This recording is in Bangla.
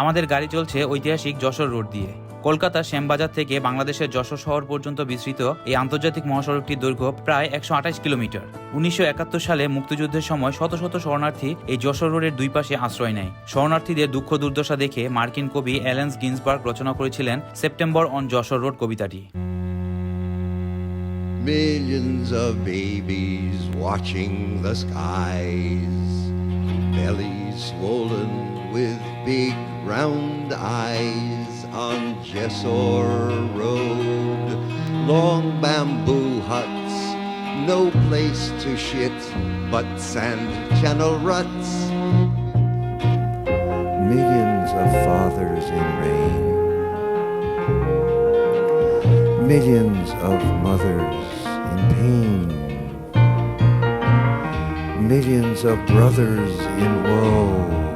আমাদের গাড়ি চলছে ঐতিহাসিক যশোর রোড দিয়ে। কলকাতার শ্যামবাজার থেকে বাংলাদেশের যশোর শহর পর্যন্ত বিস্তৃত এই আন্তর্জাতিক মহাসড়কটির দৈর্ঘ্য প্রায় একশো আঠাশ কিলোমিটার। উনিশশো একাত্তর সালে মুক্তিযুদ্ধের সময় শত শত শরণার্থী এই যশোর রোডের দুই পাশে আশ্রয় নেয়। শরণার্থীদের দুঃখ দুর্দশা দেখে মার্কিন কবি অ্যালেন্স গিন্সবার্গ রচনা করেছিলেন সেপ্টেম্বর অন যশোর রোড কবিতাটি। Millions of babies watching the skies, bellies swollen with big round eyes on Jessor Road. Long bamboo huts, no place to shit but sand channel ruts. Millions of fathers in rain millions of mothers in pain, millions of brothers in woe.